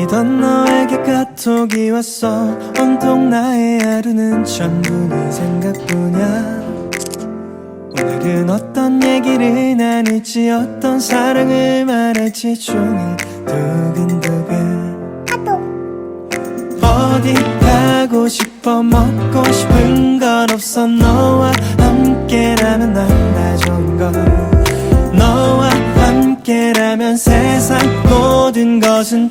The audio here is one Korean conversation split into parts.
어떤 너에게 카톡이 왔어. 온통 나의 하루는 전부 네 생각뿐이야. 오늘은 어떤 얘기를 나눌지 어떤 사랑을 말할지 종일 두근두근. 어디 가고 싶어 먹고 싶은 건 없어. 너와 함께라면 난다 좋은 걸. 너와 함께라면 세상 모든 것은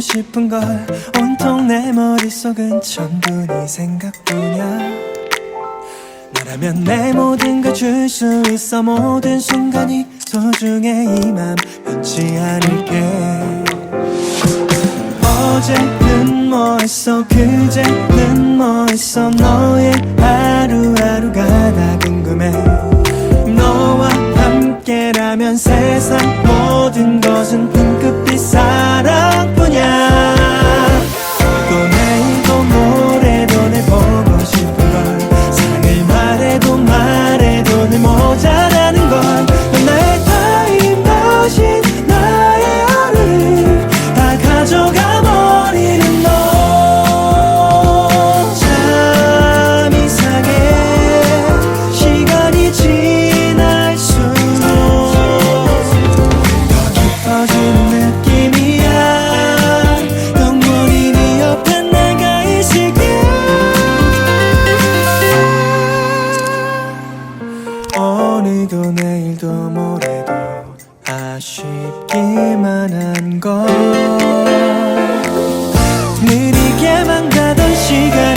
싶은 걸 온통 내 머릿속은 전부 네 생각뿐이야. 너라면 내 모든 걸 줄 수 있어 모든 순간이 소중해 이 맘 변치 않을게. 어제는 뭐 했어? 그제는 뭐 했어? 너의 오늘도 내일도 모레도 아쉽기만 한걸. 느리게만 가던 시간.